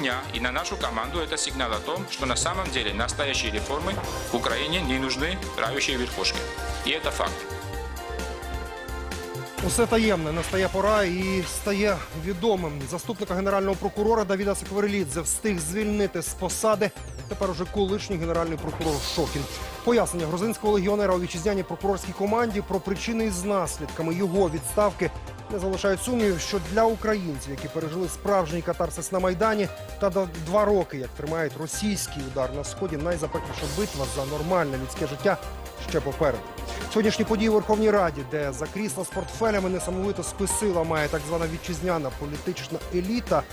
атака на меня и на нашу команду – это сигнал о том, что на самом деле настоящие реформы в Украине не нужны правящей верхушке. И это факт. Усе таємне настає пора і стає відомим. Заступника генерального прокурора Давіда Сакварелідзе встиг звільнити з посади. Тепер уже колишній генеральний прокурор Шокін. Пояснення грузинського легіонера у вітчизняній прокурорській команді про причини із наслідками його відставки не залишають сумнівів, що для українців, які пережили справжній катарсис на майдані, та два роки, як тримають російський удар на сході, найзапекліша битва за нормальне людське життя ще попереду. Сьогоднішні події у Верховній Раді, де за крісла з портфелями несамовито списила має так звана вітчизняна політична еліта.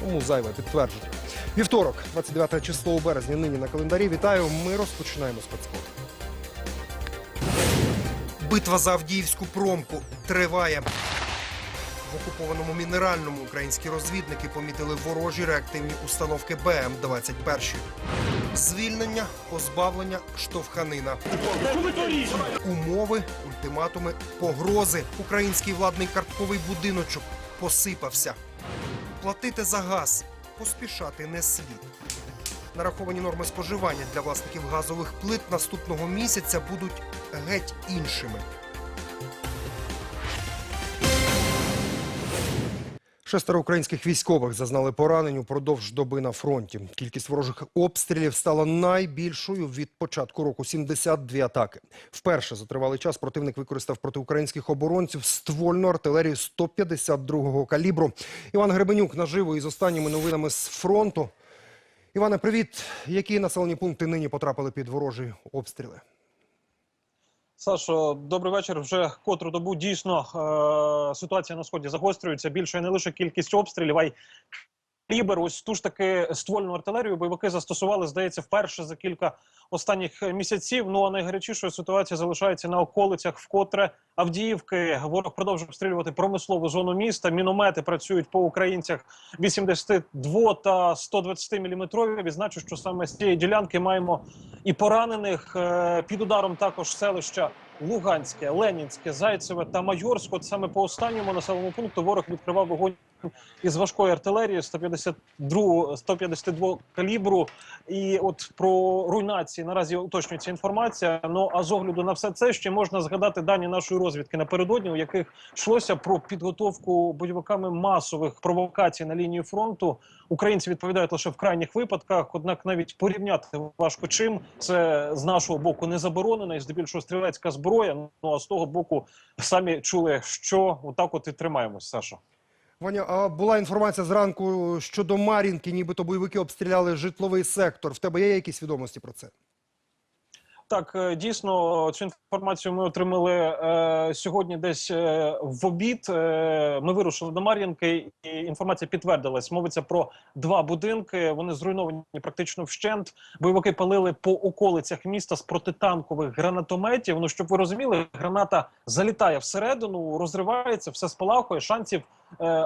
Тому зайве підтвердження. Вівторок, 29 число у березні, нині на календарі. Вітаю. Ми розпочинаємо спецкор. Битва за Авдіївську промку триває. В окупованому мінеральному українські розвідники помітили ворожі реактивні установки БМ-21. Звільнення, позбавлення, штовханина. Умови, ультиматуми, погрози. Український владний картковий будиночок посипався. Платити за газ, поспішати не слід. Нараховані норми споживання для власників газових плит наступного місяця будуть геть іншими. Шестеро українських військових зазнали поранень упродовж доби на фронті. Кількість ворожих обстрілів стала найбільшою від початку року 72 атаки. Вперше за тривалий час противник використав проти українських оборонців ствольну артилерію 152-го калібру. Іван Гребенюк наживо із останніми новинами з фронту. Іване, привіт. Які населені пункти нині потрапили під ворожі обстріли? Сашо, добрий вечір. Вже котру добу дійсно е- ситуація на сході загострюється. Більше не лише кількість обстрілів, а й калібр. Ось ту ж таки ствольну артилерію бойовики застосували, здається, вперше за кілька останніх місяців. Ну а найгарячішою ситуація залишається на околицях, вкотре Авдіївки. Ворог продовжує обстрілювати промислову зону міста. Міномети працюють по українцях 82 та 120 міліметрові. Відзначу, що саме з цієї ділянки маємо і поранених Е, під ударом також селища Луганське, Ленінське, Зайцеве та Майорськ. От саме по останньому населеному пункту ворог відкривав вогонь із важкої артилерії 152, 152 калібру. І от про руйнації наразі уточнюється інформація. Ну а з огляду на все це ще можна згадати дані нашої розвідки напередодні, у яких йшлося про підготовку бойовиками масових провокацій на лінії фронту. Українці відповідають лише в крайніх випадках. Однак навіть порівняти важко чим це з нашого боку не заборонено, і здебільшого стрілецька зброя. Ну а з того боку самі чули, що отак от і тримаємось, Саша. Ваня, а була інформація зранку щодо Мар'їнки, нібито бойовики обстріляли житловий сектор. В тебе є якісь відомості про це? Так, е, дійсно, цю інформацію ми отримали е, сьогодні десь е, в обід. Е, ми вирушили до Мар'їнки, і інформація підтвердилась. Мовиться про два будинки. Вони зруйновані практично вщент. Бойовики палили по околицях міста з протитанкових гранатометів. Ну щоб ви розуміли, граната залітає всередину, розривається, все спалахує. Шансів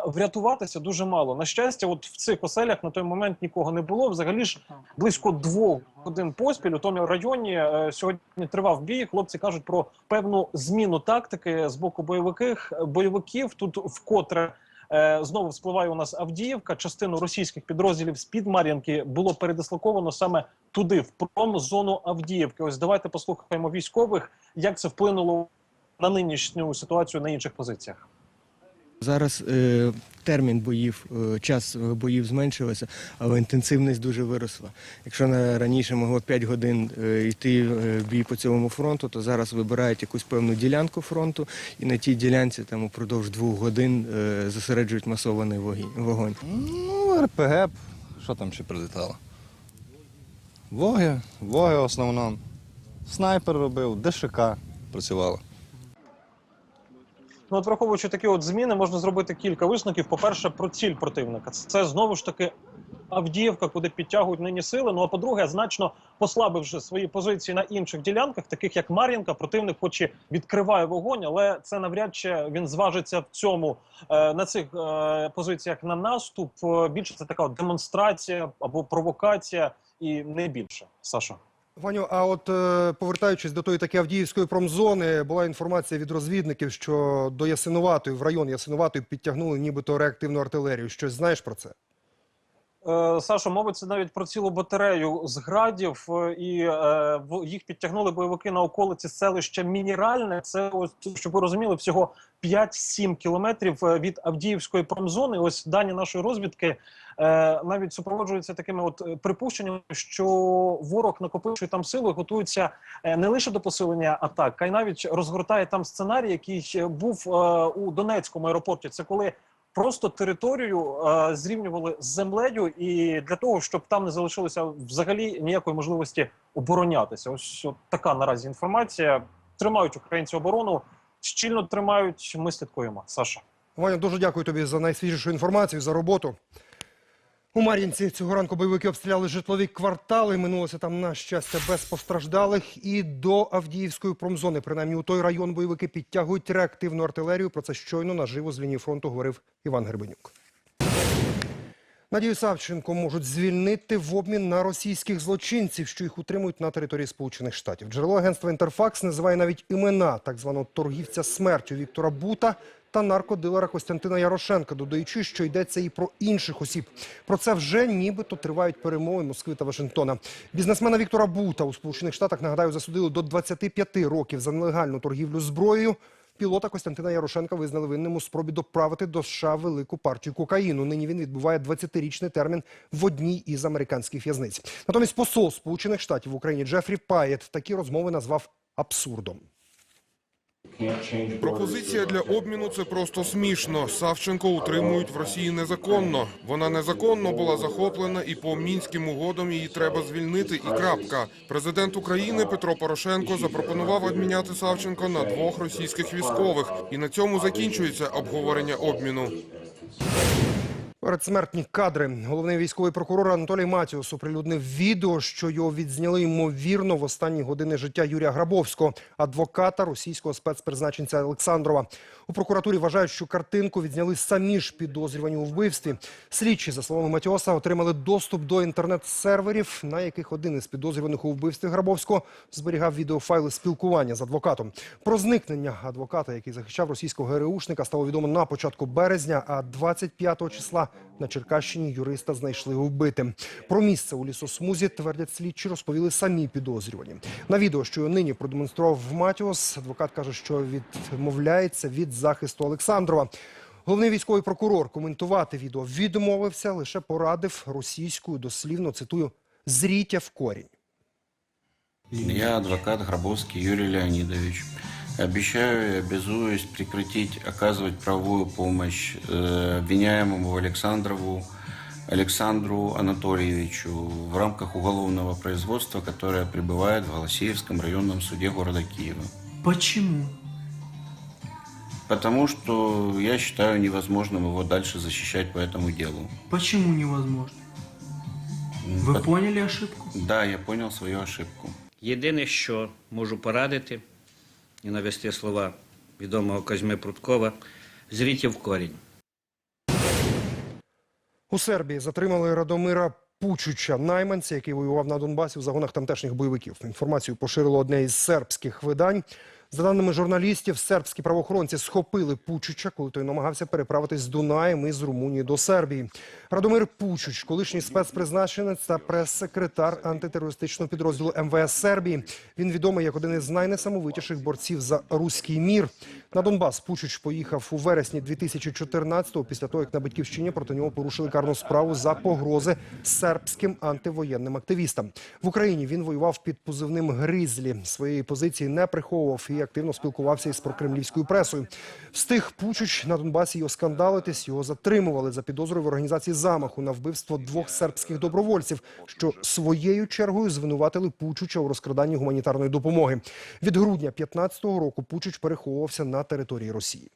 врятуватися дуже мало. На щастя, от в цих оселях на той момент нікого не було. Взагалі ж близько двох годин поспіль у тому районі е, сьогодні тривав бій. Хлопці кажуть про певну зміну тактики з боку бойовиків. Бойовиків тут вкотре. е, Знову вспливає у нас Авдіївка. Частину російських підрозділів з під Мар'їнки було передислоковано саме туди, в промзону Авдіївки. Ось давайте послухаємо військових, як це вплинуло на нинішню ситуацію на інших позиціях. Зараз е, термін боїв, е, час боїв зменшився, але інтенсивність дуже виросла. Якщо на раніше могло 5 годин е, йти е, бій по цілому фронту, то зараз вибирають якусь певну ділянку фронту, і на тій ділянці там упродовж двох годин е, зосереджують масований вогонь. Ну, РПГ, що там ще прилітало? Воги, воги в основному. Снайпер робив, ДШК працювало. Ну, от враховуючи такі от зміни, можна зробити кілька висновків. По-перше, про ціль противника. Це знову ж таки Авдіївка, куди підтягують нині сили. Ну а по-друге, значно послабивши свої позиції на інших ділянках, таких як Мар'їнка, противник хоч і відкриває вогонь, але це навряд чи він зважиться в цьому е, на цих е, позиціях на наступ. Е, Більше це така демонстрація або провокація, і не більше. Саша. Ваню, а от е, повертаючись до тої таки Авдіївської промзони, була інформація від розвідників, що до Ясинуватої, в район Ясинуватої підтягнули нібито реактивну артилерію. Щось знаєш про це? Е, Сашо, мовиться навіть про цілу батарею з градів, е, і е, їх підтягнули бойовики на околиці селища Мінеральне. Це ось щоб ви розуміли, всього 5-7 кілометрів від Авдіївської промзони. Ось дані нашої розвідки навіть супроводжуються такими от припущеннями, що ворог накопичує там сили, готується не лише до посилення атак, а й навіть розгортає там сценарій, який був у Донецькому аеропорті. Це коли просто територію е, зрівнювали з землею, і для того, щоб там не залишилося взагалі ніякої можливості оборонятися. Ось от така наразі інформація. Тримають українці оборону, щільно тримають. Ми слідкуємо. Саша. Ваня, дуже дякую тобі за найсвіжішу інформацію, за роботу. У Мар'їнці цього ранку бойовики обстріляли житлові квартали. Минулося там, на щастя, без постраждалих. І до Авдіївської промзони, принаймні у той район, бойовики підтягують реактивну артилерію. Про це щойно наживо з лінії фронту говорив Іван Гребенюк. Надію Савченко можуть звільнити в обмін на російських злочинців, що їх утримують на території Сполучених Штатів. Джерело агентства Інтерфакс називає навіть імена так званого торгівця смертю Віктора Бута та наркодилера Костянтина Ярошенка, додаючи, що йдеться і про інших осіб. Про це вже нібито тривають перемови Москви та Вашингтона. Бізнесмена Віктора Бута у Сполучених Штатах нагадаю засудили до 25 років за нелегальну торгівлю зброєю. Пілота Костянтина Ярошенка визнали винним у спробі доправити до США велику партію кокаїну. Нині він відбуває 20-річний термін в одній із американських в'язниць. Натомість посол Сполучених Штатів в Україні Джефрі Паєт такі розмови назвав абсурдом. Пропозиція для обміну це просто смішно. Савченко утримують в Росії незаконно. Вона незаконно була захоплена, і по мінським угодам її треба звільнити. І крапка. Президент України Петро Порошенко запропонував обміняти Савченко на двох російських військових, і на цьому закінчується обговорення обміну. Передсмертні кадри. Головний військовий прокурор Анатолій Матіус оприлюднив відео, що його відзняли ймовірно в останні години життя Юрія Грабовського, адвоката російського спецпризначенця Олександрова. У прокуратурі вважають, що картинку відзняли самі ж підозрювані у вбивстві. Слідчі, за словами Матіоса, отримали доступ до інтернет-серверів, на яких один із підозрюваних у вбивстві Грабовського зберігав відеофайли спілкування з адвокатом. Про зникнення адвоката, який захищав російського ГРУшника, стало відомо на початку березня, а 25 числа на Черкащині юриста знайшли вбитим. Про місце у лісосмузі, твердять слідчі, розповіли самі підозрювані. На відео, що його нині продемонстрував Матіос, адвокат каже, що відмовляється від захисту Олександрова. Головний військовий прокурор коментувати відео відмовився, лише порадив російською дослівно цитую зрітя в корінь. Я адвокат Гробовский Юрий Леонидович. Обещаю и обязуюсь прекратить оказывать правовую помощь э, обвиняемому Александрову Александру Анатольевичу в рамках уголовного производства, которое пребывает в Голосеевском районном суде города Киева. Почему? Потому что я считаю невозможным его дальше защищать по этому делу. Почему невозможно? Вы Пот- поняли ошибку? Да, я понял свою ошибку. Єдине, що можу порадити і навести слова відомого Козьми Пруткова, зріті в корінь. У Сербії затримали Радомира Пучуча, найманця, який воював на Донбасі в загонах тамтешніх бойовиків. Інформацію поширило одне із сербських видань. За даними журналістів, сербські правоохоронці схопили Пучуча, коли той намагався переправитись з Дунаєм із Румунії до Сербії. Радомир Пучуч, колишній спецпризначенець та прес-секретар антитерористичного підрозділу МВС Сербії. Він відомий як один із найнесамовитіших борців за руський мір. На Донбас Пучуч поїхав у вересні 2014-го, після того, як на батьківщині проти нього порушили карну справу за погрози сербським антивоєнним активістам. В Україні він воював під позивним Гризлі. Своєї позиції не приховував і активно спілкувався із прокремлівською пресою. Встиг Пучуч на Донбасі його оскандалитись. Його затримували за підозрою в організації замаху на вбивство двох сербських добровольців, що своєю чергою звинуватили Пучуча у розкраданні гуманітарної допомоги. Від грудня 15-го року Пучуч переховувався на території Росії.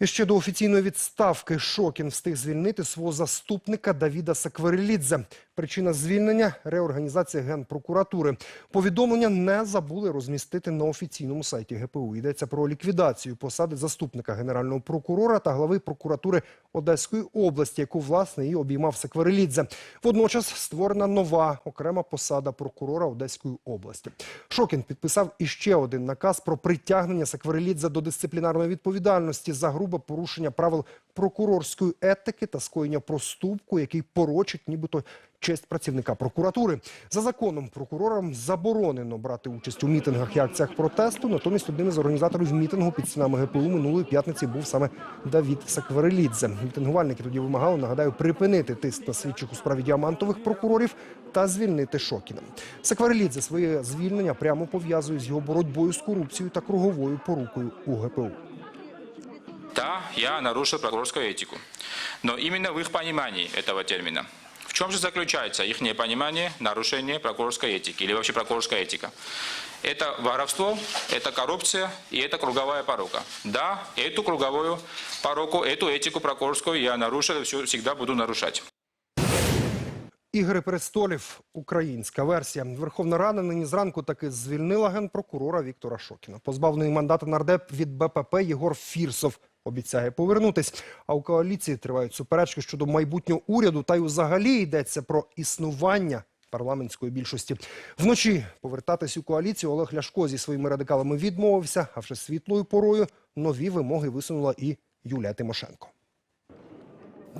І ще до офіційної відставки Шокін встиг звільнити свого заступника Давіда Сакварелідзе. Причина звільнення реорганізація генпрокуратури. Повідомлення не забули розмістити на офіційному сайті ГПУ. Йдеться про ліквідацію посади заступника генерального прокурора та глави прокуратури Одеської області, яку власне і обіймав Сакварелідзе. Водночас створена нова окрема посада прокурора Одеської області. Шокін підписав іще один наказ про притягнення Сакварелідзе до дисциплінарної відповідальності за гру грубе порушення правил прокурорської етики та скоєння проступку, який порочить нібито честь працівника прокуратури. За законом прокурорам заборонено брати участь у мітингах і акціях протесту. Натомість одним із організаторів мітингу під стінами ГПУ минулої п'ятниці був саме Давід Сакварелідзе. Мітингувальники тоді вимагали, нагадаю, припинити тиск на слідчих у справі діамантових прокурорів та звільнити Шокіна. Сакварелідзе своє звільнення прямо пов'язує з його боротьбою з корупцією та круговою порукою у ГПУ. Да, я нарушил прокурорскую этику. Но именно в их понимании этого термина. В чем же заключается их понимание нарушения прокурорской этики или вообще прокурорская этика? Это воровство, это коррупция и это круговая порока. Да, эту круговую пороку, эту этику прокурорскую я нарушил и всё- всегда буду нарушать. Ігри престолів. Українська версія. Верховна Рада нині зранку таки звільнила генпрокурора Віктора Шокіна. Позбавлений мандата нардеп від БПП Єгор Фірсов обіцяє повернутись. А у коаліції тривають суперечки щодо майбутнього уряду. Та й взагалі йдеться про існування парламентської більшості. Вночі повертатись у коаліцію Олег Ляшко зі своїми радикалами відмовився. А вже світлою порою нові вимоги висунула і Юлія Тимошенко.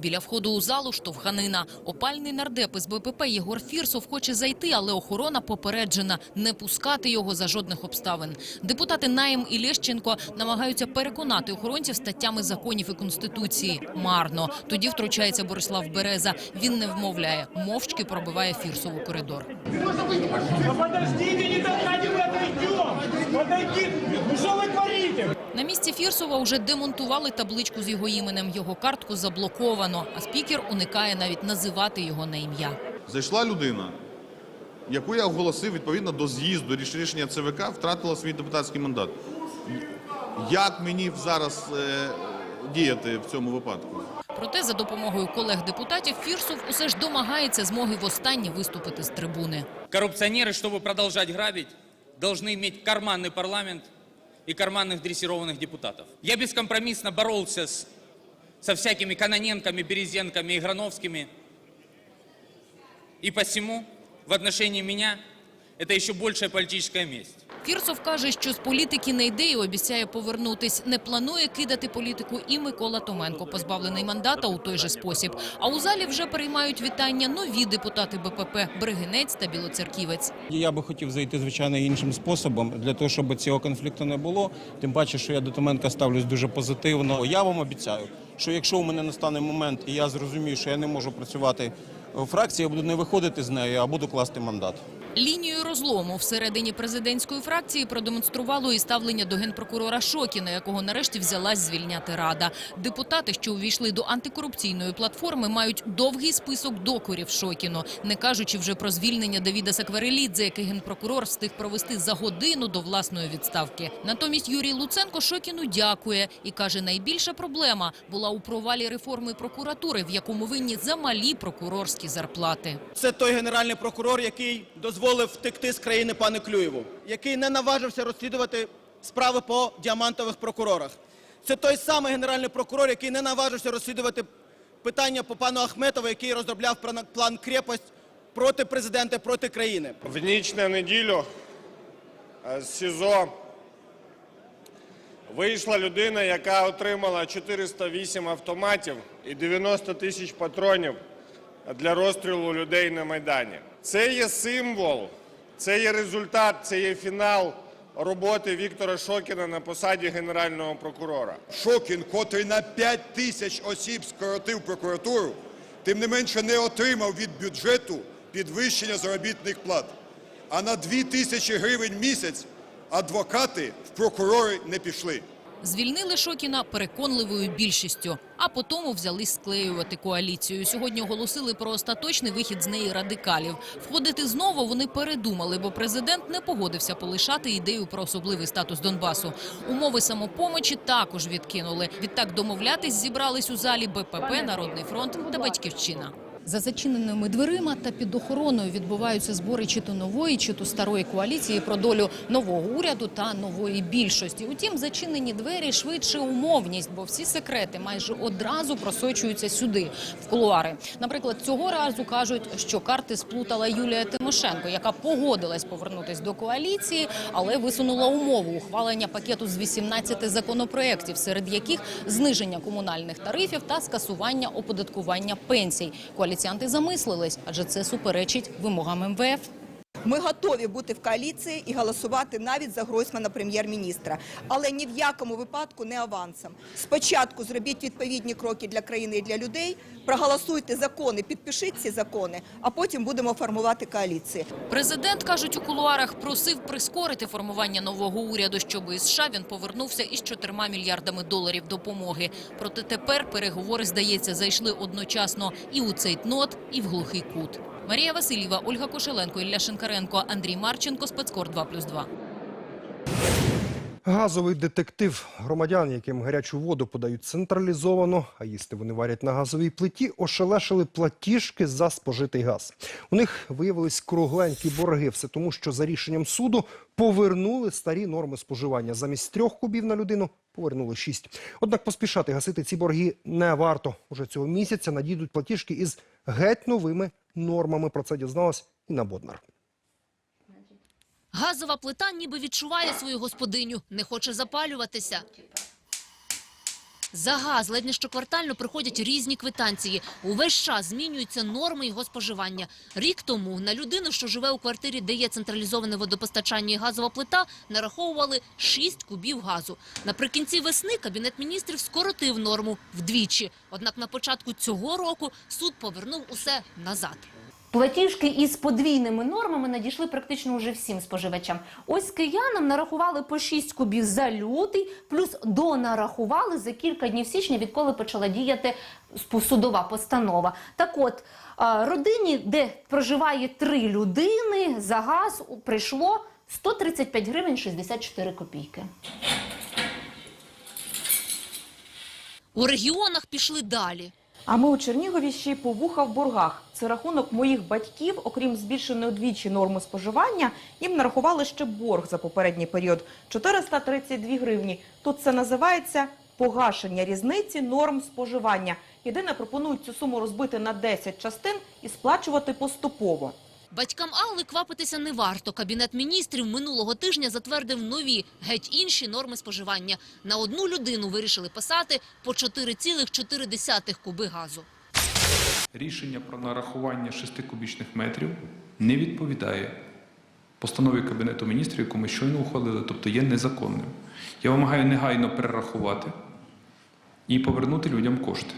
Біля входу у залу штовханина. Опальний нардеп із БПП Єгор Фірсов хоче зайти, але охорона попереджена не пускати його за жодних обставин. Депутати Наєм і Лещенко намагаються переконати охоронців статтями законів і конституції. Марно. Тоді втручається Борислав Береза. Він не вмовляє, мовчки пробиває Фірсову коридор. На місці Фірсова вже демонтували табличку з його іменем. Його картку заблоковано, а спікер уникає навіть називати його на ім'я. Зайшла людина, яку я оголосив відповідно до з'їзду ріш- рішення ЦВК, втратила свій депутатський мандат. Як мені зараз е, діяти в цьому випадку? Проте за допомогою колег-депутатів Фірсов усе ж домагається змоги востаннє виступити з трибуни. Коррупционеры, чтобы продолжать грабить, должны иметь карманный парламент и карманных дрессированных депутатов. Я бескомпромиссно боролся с, со всякими Каноненками, Березенками и Грановскими. И посему в отношении меня это еще большая политическая месть. Фірсов каже, що з політики не йде і обіцяє повернутись. Не планує кидати політику і Микола Томенко, позбавлений мандата у той же спосіб. А у залі вже приймають вітання нові депутати БПП Бригинець та Білоцерківець. Я би хотів зайти, звичайно, іншим способом, для того, щоб цього конфлікту не було. Тим паче, що я до Томенка ставлюсь дуже позитивно. Я вам обіцяю, що якщо у мене настане момент, і я зрозумію, що я не можу працювати у фракції, я буду не виходити з неї, а буду класти мандат. Лінію розлому всередині президентської фракції продемонструвало і ставлення до генпрокурора Шокіна, якого нарешті взялась звільняти рада. Депутати, що увійшли до антикорупційної платформи, мають довгий список докорів Шокіну, не кажучи вже про звільнення Давіда Сакварелідзе, який генпрокурор встиг провести за годину до власної відставки. Натомість Юрій Луценко Шокіну дякує і каже, найбільша проблема була у провалі реформи прокуратури, в якому винні замалі прокурорські зарплати. Це той генеральний прокурор, який дозволив втекти з країни пану Клюєву, який не наважився розслідувати справи по діамантових прокурорах. Це той самий генеральний прокурор, який не наважився розслідувати питання по пану Ахметову, який розробляв план «Крепость» проти президента, проти країни. В ніч на неділю е, з СІЗО вийшла людина, яка отримала 408 автоматів і 90 тисяч патронів для розстрілу людей на Майдані. Це є символ, це є результат, це є фінал роботи Віктора Шокіна на посаді Генерального прокурора. Шокін, котрий на 5 тисяч осіб скоротив прокуратуру, тим не менше не отримав від бюджету підвищення заробітних плат. А на 2 тисячі гривень місяць адвокати в прокурори не пішли. Звільнили Шокіна переконливою більшістю, а потім взялись склеювати коаліцію. Сьогодні оголосили про остаточний вихід з неї радикалів. Входити знову вони передумали, бо президент не погодився полишати ідею про особливий статус Донбасу. Умови самопомочі також відкинули. Відтак домовлятись зібрались у залі БПП, Народний фронт та Батьківщина. За зачиненими дверима та під охороною відбуваються збори чи то нової, чи то старої коаліції про долю нового уряду та нової більшості. Утім, зачинені двері швидше умовність, бо всі секрети майже одразу просочуються сюди, в кулуари. Наприклад, цього разу кажуть, що карти сплутала Юлія Тимошенко, яка погодилась повернутись до коаліції, але висунула умову ухвалення пакету з 18 законопроєктів, серед яких зниження комунальних тарифів та скасування оподаткування пенсій. Коаліціянти замислились, адже це суперечить вимогам МВФ. Ми готові бути в коаліції і голосувати навіть за Гройсмана прем'єр-міністра, але ні в якому випадку не авансом. Спочатку зробіть відповідні кроки для країни і для людей, проголосуйте закони, підпишіть ці закони, а потім будемо формувати коаліції. Президент, кажуть у кулуарах, просив прискорити формування нового уряду, щоб із США він повернувся із 4 мільярдами доларів допомоги. Проте тепер переговори, здається, зайшли одночасно і у цейтнот, і в глухий кут. Марія Васильєва, Ольга Кошеленко, Ілля Шинкаренко, Андрій Марченко, Спецкор 2+,2. Газовий детектив громадян, яким гарячу воду подають централізовано, а їсти вони варять на газовій плиті, ошелешили платіжки за спожитий газ. У них виявились кругленькі борги. Все тому, що за рішенням суду повернули старі норми споживання. Замість трьох кубів на людину повернули шість. Однак поспішати гасити ці борги не варто. Уже цього місяця надійдуть платіжки із геть новими нормами. Про це дізналась Інна Боднар. Газова плита ніби відчуває свою господиню, не хоче запалюватися. За газ ледь не щоквартально приходять різні квитанції. Увесь час змінюються норми його споживання. Рік тому на людину, що живе у квартирі, де є централізоване водопостачання і газова плита, нараховували 6 кубів газу. Наприкінці весни Кабінет міністрів скоротив норму вдвічі. Однак на початку цього року суд повернув усе назад. Платіжки із подвійними нормами надійшли практично уже всім споживачам. Ось киянам нарахували по 6 кубів за лютий, плюс донарахували за кілька днів січня, відколи почала діяти судова постанова. Так от, родині, де проживає три людини, за газ прийшло 135 гривень 64 копійки. У регіонах пішли далі. А ми у Чернігові ще й по вуха в боргах. Це рахунок моїх батьків, окрім збільшеної двічі норми споживання, їм нарахували ще борг за попередній період 432 гривні. Тут це називається погашення різниці норм споживання. Єдине пропонують цю суму розбити на 10 частин і сплачувати поступово. Батькам Алли квапитися не варто. Кабінет міністрів минулого тижня затвердив нові, геть інші норми споживання. На одну людину вирішили писати по 4,4 куби газу. Рішення про нарахування 6 кубічних метрів не відповідає постанові Кабінету міністрів, яку ми щойно ухвалили, тобто є незаконним. Я вимагаю негайно перерахувати і повернути людям кошти.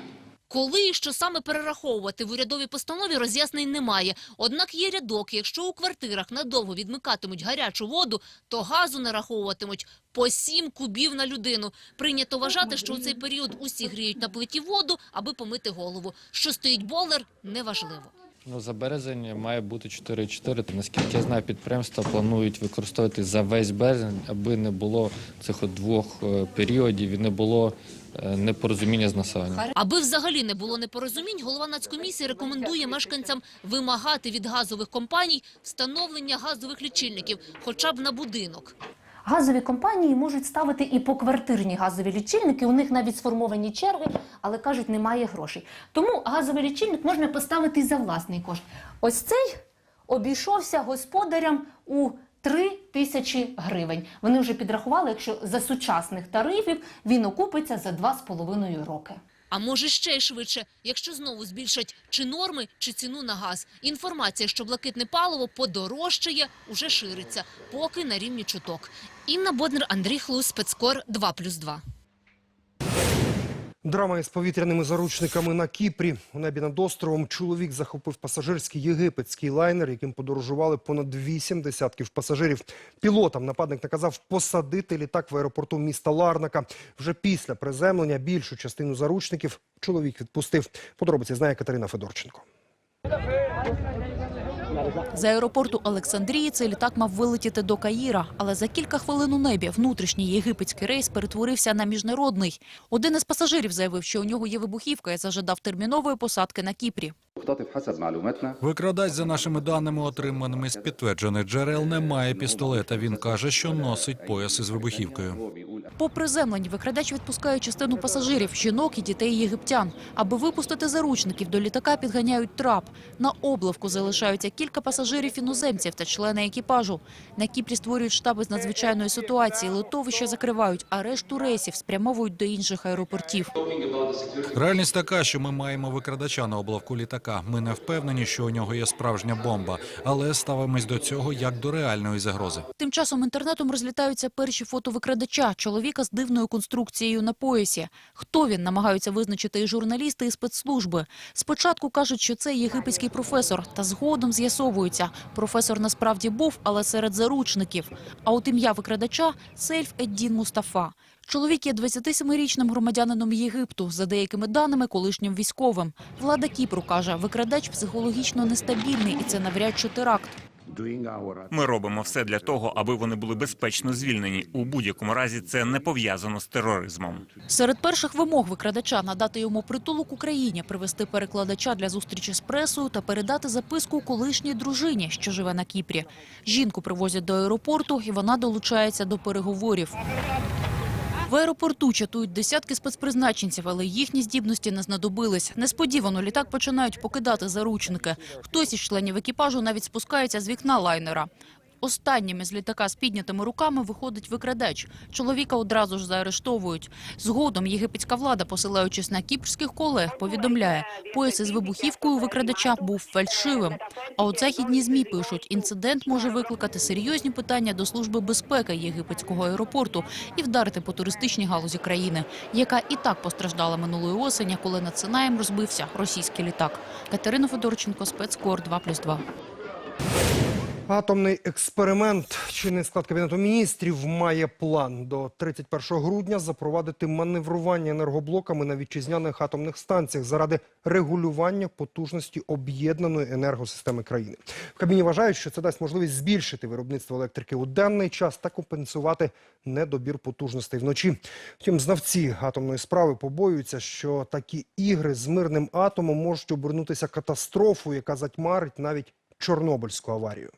Коли і що саме перераховувати в урядовій постанові роз'яснень немає. Однак є рядок, якщо у квартирах надовго відмикатимуть гарячу воду, то газу нараховуватимуть по 7 кубів на людину. Прийнято вважати, що у цей період усі гріють на плиті воду, аби помити голову. Що стоїть бойлер – неважливо. Ну, за березень має бути 4,4. Та, Наскільки я знаю, підприємства планують використовувати за весь березень, аби не було цих двох е, періодів і не було непорозуміння з населенням. Аби взагалі не було непорозумінь, голова нацкомісії рекомендує мешканцям вимагати від газових компаній встановлення газових лічильників, хоча б на будинок. Газові компанії можуть ставити і поквартирні газові лічильники. У них навіть сформовані черги, але кажуть, немає грошей. Тому газовий лічильник можна поставити і за власний кошт. Ось цей обійшовся господарям у 3 тисячі гривень. Вони вже підрахували, якщо за сучасних тарифів він окупиться за 2,5 роки. А може ще й швидше, якщо знову збільшать чи норми, чи ціну на газ. Інформація, що блакитне паливо подорожчає, уже шириться, поки на рівні чуток. Інна Боднер, Андрій Хлус, Спецкор 2+,2. Драма із повітряними заручниками на Кіпрі. У небі над островом чоловік захопив пасажирський єгипетський лайнер, яким подорожували понад вісім десятків пасажирів. Пілотам нападник наказав посадити літак в аеропорту міста Ларнака. Вже після приземлення більшу частину заручників чоловік відпустив. Подробиці знає Катерина Федорченко. З аеропорту Олександрії цей літак мав вилетіти до Каїра, але за кілька хвилин у небі внутрішній єгипетський рейс перетворився на міжнародний. Один із пасажирів заявив, що у нього є вибухівка і зажадав термінової посадки на Кіпрі. Викрадач, за нашими даними, отриманими з підтверджених джерел, не має пістолета. Він каже, що носить пояс із вибухівкою. По приземленні викрадач відпускає частину пасажирів, жінок і дітей єгиптян. Аби випустити заручників, до літака підганяють трап. На облавку залишаються кілька пасажирів іноземців та члени екіпажу. На Кіпрі створюють штаби з надзвичайної ситуації, литовища закривають, а решту рейсів спрямовують до інших аеропортів. Реальність така, що ми маємо викрадача на облавку літака. Ми не впевнені, що у нього є справжня бомба, але ставимось до цього як до реальної загрози. Тим часом інтернетом розлітаються перші фото викрадача, чоловіка з дивною конструкцією на поясі. Хто він, намагаються визначити і журналісти, і спецслужби. Спочатку кажуть, що це єгипетський професор, та згодом з'ясовується. Професор насправді був, але серед заручників. А от ім'я викрадача – Сейф Еддін Мустафа. Чоловік є 27-річним громадянином Єгипту, за деякими даними, колишнім військовим. Влада Кіпру каже, викрадач психологічно нестабільний, і це навряд чи теракт. Ми робимо все для того, аби вони були безпечно звільнені. У будь-якому разі це не пов'язано з тероризмом. Серед перших вимог викрадача надати йому притулок Україні, привезти перекладача для зустрічі з пресою та передати записку колишній дружині, що живе на Кіпрі. Жінку привозять до аеропорту, і вона долучається до переговорів. В аеропорту чатують десятки спецпризначенців, але їхні здібності не знадобились. Несподівано літак починають покидати заручники. Хтось із членів екіпажу навіть спускається з вікна лайнера. Останнім із літака з піднятими руками виходить викрадач. Чоловіка одразу ж заарештовують. Згодом єгипетська влада, посилаючись на кіпрських колег, повідомляє, пояс із вибухівкою викрадача був фальшивим. А от західні ЗМІ пишуть, інцидент може викликати серйозні питання до служби безпеки єгипетського аеропорту і вдарити по туристичній галузі країни, яка і так постраждала минулої осені, коли над Синаєм розбився російський літак. Катерина Федорченко, спецкор 2+,2. Атомний експеримент. Чинний склад Кабінету міністрів має план до 31 грудня запровадити маневрування енергоблоками на вітчизняних атомних станціях заради регулювання потужності об'єднаної енергосистеми країни. В Кабміні вважають, що це дасть можливість збільшити виробництво електрики у денний час та компенсувати недобір потужностей вночі. Втім, знавці атомної справи побоюються, що такі ігри з мирним атомом можуть обернутися катастрофою, яка затьмарить навіть Чорнобильську аварію.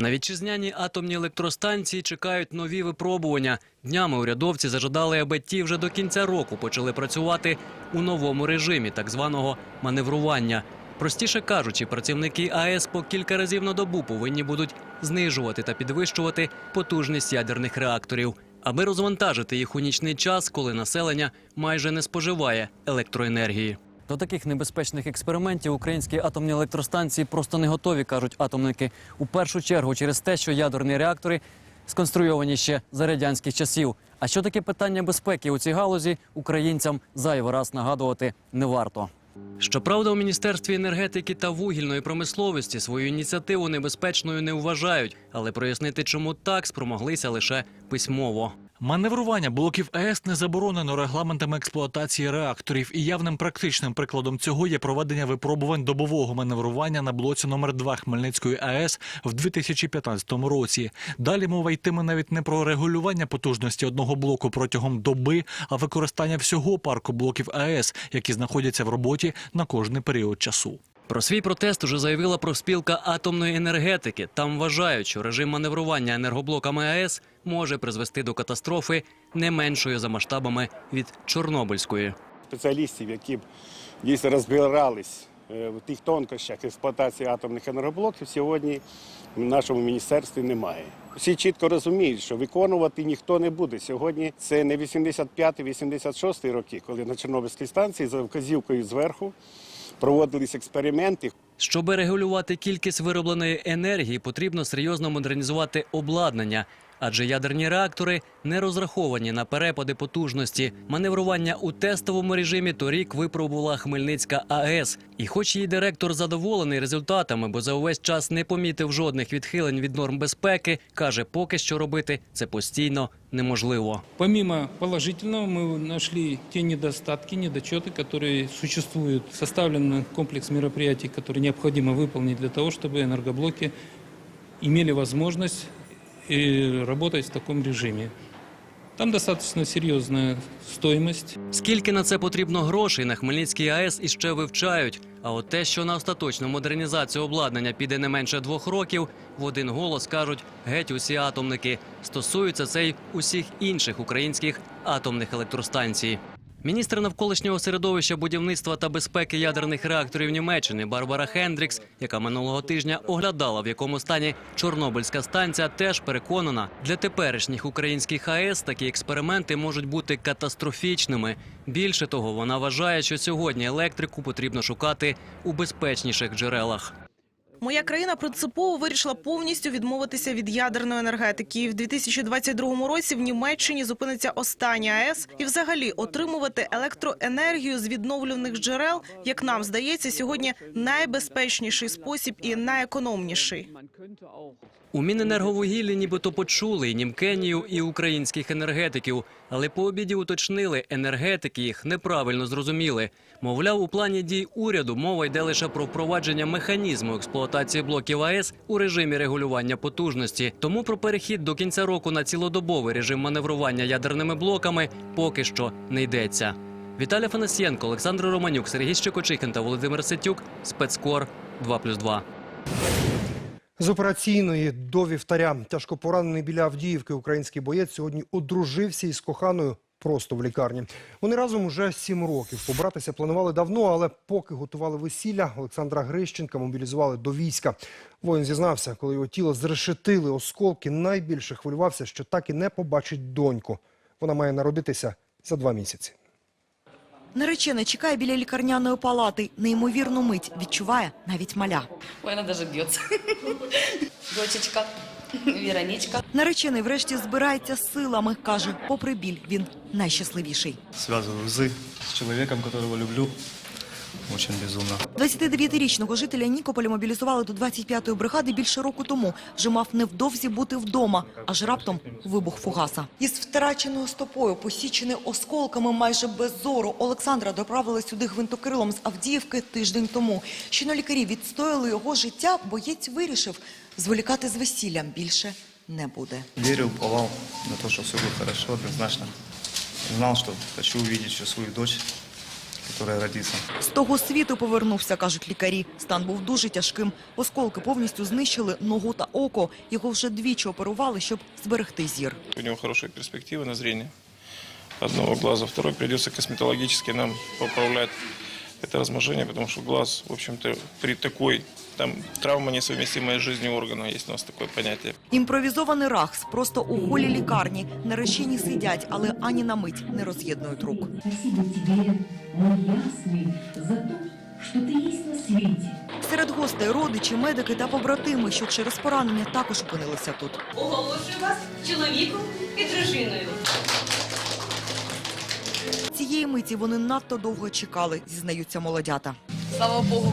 На вітчизняній атомній електростанції чекають нові випробування. Днями урядовці зажадали, аби ті вже до кінця року почали працювати у новому режимі так званого маневрування. Простіше кажучи, працівники АЕС по кілька разів на добу повинні будуть знижувати та підвищувати потужність ядерних реакторів, аби розвантажити їх у нічний час, коли населення майже не споживає електроенергії. До таких небезпечних експериментів українські атомні електростанції просто не готові, кажуть атомники. У першу чергу через те, що ядерні реактори сконструйовані ще за радянських часів. А що таке питання безпеки у цій галузі українцям зайвий раз нагадувати не варто. Щоправда, у міністерстві енергетики та вугільної промисловості свою ініціативу небезпечною не вважають, але прояснити, чому так спромоглися лише письмово. Маневрування блоків АЕС не заборонено регламентами експлуатації реакторів, і явним практичним прикладом цього є проведення випробувань добового маневрування на блоці номер 2 Хмельницької АЕС в 2015 році. Далі мова йтиме навіть не про регулювання потужності одного блоку протягом доби, а використання всього парку блоків АЕС, які знаходяться в роботі на кожний період часу. Про свій протест уже заявила профспілка атомної енергетики. Там вважають, що режим маневрування енергоблоками АЕС може призвести до катастрофи не меншою за масштабами від Чорнобильської. спеціалістів, які б дійсно розбирались е, в тих тонкощах експлуатації атомних енергоблоків, сьогодні в нашому міністерстві немає. Всі чітко розуміють, що виконувати ніхто не буде. Сьогодні це не 85-86 роки, коли на Чорнобильській станції за вказівкою зверху проводились експерименти. Щоб регулювати кількість виробленої енергії, потрібно серйозно модернізувати обладнання адже ядерні реактори не розраховані на перепади потужності. Маневрування у тестовому режимі торік випробувала Хмельницька АЕС. І хоч її директор задоволений результатами, бо за увесь час не помітив жодних відхилень від норм безпеки, каже, поки що робити це постійно неможливо. Помимо положительного, мы нашли те недостатки, недочеты, которые существуют. Составлен комплекс мероприятий, которые необходимо выполнить для того, чтобы энергоблоки имели возможность э, работать в таком режиме. Там достаточно серьезная стоимость. Скільки на це потрібно грошей на Хмельницькій АЕС іще вивчають. А от те, що на остаточну модернізацію обладнання піде не менше двох років, в один голос кажуть геть усі атомники. Стосується це й усіх інших українських атомних електростанцій. Міністр навколишнього середовища будівництва та безпеки ядерних реакторів Німеччини Барбара Хендрікс, яка минулого тижня оглядала, в якому стані Чорнобильська станція, теж переконана, для теперішніх українських АЕС такі експерименти можуть бути катастрофічними. Більше того, вона вважає, що сьогодні електрику потрібно шукати у безпечніших джерелах. Моя країна принципово вирішила повністю відмовитися від ядерної енергетики. І в 2022 році в Німеччині зупиниться остання АЕС і взагалі отримувати електроенергію з відновлюваних джерел, як нам здається, сьогодні найбезпечніший спосіб і найекономніший. У Міненерговугіллі нібито почули і Німкенію, і українських енергетиків, але по обіді уточнили, енергетики їх неправильно зрозуміли. Мовляв, у плані дій уряду мова йде лише про впровадження механізму експлуатації блоків АЕС у режимі регулювання потужності. Тому про перехід до кінця року на цілодобовий режим маневрування ядерними блоками поки що не йдеться. Віталій Фанасієнко, Олександр Романюк, Сергій Щекочихин та Володимир Сетюк. Спецкор 2+,2. З операційної до вівтаря тяжко поранений біля Авдіївки український боєць сьогодні одружився із коханою просто в лікарні. Вони разом уже сім років. Побратися планували давно, але поки готували весілля, Олександра Грищенка мобілізували до війська. Воїн зізнався, коли його тіло зрешетили осколки, найбільше хвилювався, що так і не побачить доньку. Вона має народитися за два місяці. Наречена чекає біля лікарняної палати. Неймовірну мить відчуває навіть маля. Ой, она даже б'ється. Дочечка, Віронічка. Наречений врешті збирається з силами. Каже, попри біль, він найщасливіший. связываю з чоловіком, якого люблю очень безумно. 29-річного жителя Нікополя мобілізували до 25-ї бригади більше року тому. Вже мав невдовзі бути вдома, аж раптом вибух фугаса. Із втраченою стопою, посічений осколками майже без зору, Олександра доправили сюди гвинтокрилом з Авдіївки тиждень тому. Щойно лікарі відстояли його життя, боєць вирішив, зволікати з весіллям більше не буде. Верил, уповал на то, что все будет хорошо, однозначно. Знал, что хочу увидеть еще свою дочь, которая родится. З того світу повернувся, кажуть лікарі. Стан був дуже тяжким. Осколки повністю знищили ногу та око. Його вже двічі оперували, щоб зберегти зір. У него хорошие перспективы на зрение одного глаза. Второй придется косметологически нам поправлять это размножение, потому что глаз, в общем-то, при такой там травма несовместимая с жизнью органа, есть у нас такое понятие. Імпровізований рахс просто у холі лікарні. Наречені сидять, але ані на мить не роз'єднують рук. Спасибо тебе, мой ясный, за то, что ты есть на свете. Серед гостей родичі, медики та побратими, що через поранення також опинилися тут. Оголошую вас чоловіком і дружиною. Цієї миті вони надто довго чекали, зізнаються молодята. Слава Богу,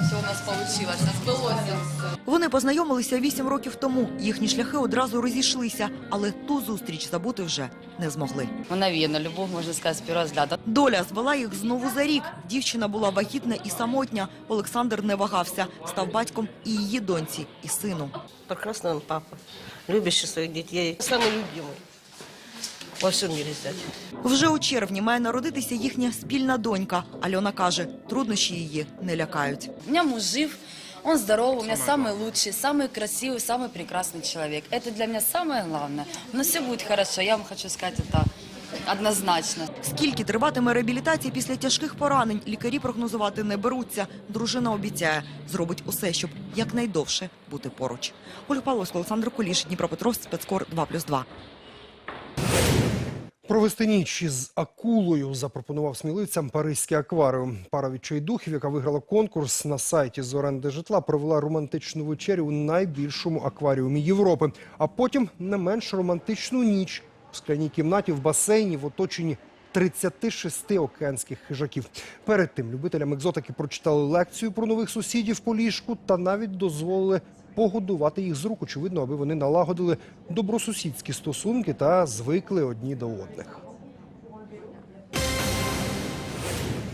все у нас получилось, збилося. Вони познайомилися вісім років тому. Їхні шляхи одразу розійшлися, але ту зустріч забути вже не змогли. Мгновенно, любов, можна сказати, з першого взгляду. Доля звела їх знову за рік. Дівчина була вагітна і самотня. Олександр не вагався, став батьком і її доньці, і сину. Прекрасный он папа, любящий своих детей, самый любимый во всем мире взять. Вже у червні має народитися їхня спільна донька. Альона каже, труднощі її не лякають. У меня муж жив, он здоровый, у меня самый лучший, самый красивый, самый прекрасный человек. Это для меня самое главное. У нас все будет хорошо, я вам хочу сказать это однозначно. Скільки триватиме реабілітація після тяжких поранень, лікарі прогнозувати не беруться. Дружина обіцяє, зробить усе, щоб якнайдовше бути поруч. Ольга Павловська, Олександр Куліш, Дніпропетровськ, спецкор 2+,2. Провести ніч із акулою запропонував сміливцям Паризький акваріум. Пара відчайдухів, яка виграла конкурс на сайті з оренди житла, провела романтичну вечерю у найбільшому акваріумі Європи. А потім не менш романтичну ніч в скляній кімнаті в басейні в оточенні 36 океанських хижаків. Перед тим любителям екзотики прочитали лекцію про нових сусідів по ліжку та навіть дозволили погодувати їх з рук, очевидно, аби вони налагодили добросусідські стосунки та звикли одні до одних.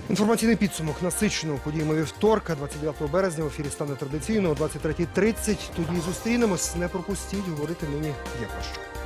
Інформаційний підсумок насиченого подіями вівторка, 29 березня. В ефірі стане традиційно о 23.30. Тоді зустрінемось. Не пропустіть говорити нині є про що.